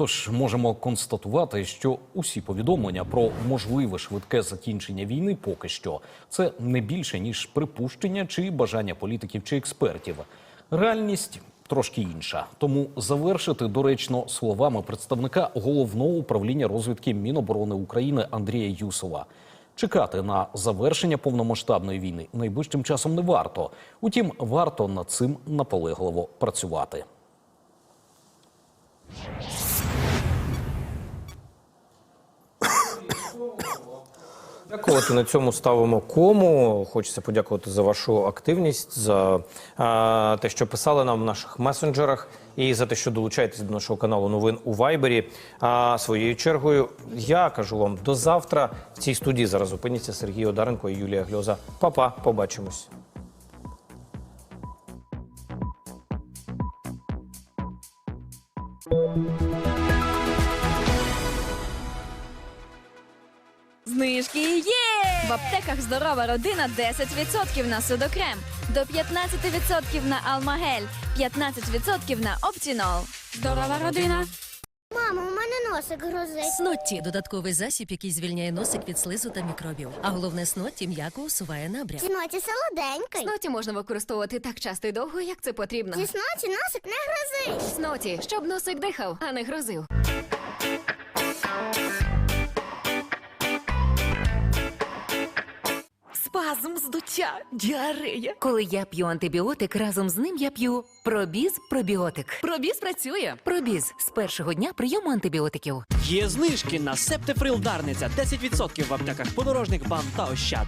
Тож можемо констатувати, що усі повідомлення про можливе швидке закінчення війни поки що це не більше ніж припущення чи бажання політиків чи експертів. Реальність трошки інша. Тому завершити доречно словами представника головного управління розвідки Міноборони України Андрія Юсова. Чекати на завершення повномасштабної війни найближчим часом не варто. Утім, варто над цим наполегливо працювати. Дякувати на цьому ставимо кому. Хочеться подякувати за вашу активність, за е, те, що писали нам в наших месенджерах, і за те, що долучаєтесь до нашого каналу новин у Вайбері. А своєю чергою я кажу вам до завтра. В цій студії зараз опиняться Сергій Одаренко і Юлія Гльоза. Па-па, побачимось. Знижки є! В аптеках здорова родина 10% на судокрем, до 15% на Алмагель, 15% на Оптінол. Здорова родина. Мамо, у мене носик грозить. Снотті – додатковий засіб, який звільняє носик від слизу та мікробів. А головне снотті м'яко усуває набряк. Зіноті солоденький. Сноті можна використовувати так часто і довго, як це потрібно. Зі сноті носик не грозить. Сноті, щоб носик дихав, а не грозив. Спазм, здуття, діарея. Коли я п'ю антибіотик, разом з ним я п'ю пробіз пробіотик. Пробіз працює. Пробіз з першого дня прийому антибіотиків. Є знижки на септифрил Дарниця 10% в аптеках подорожник бам та ощад.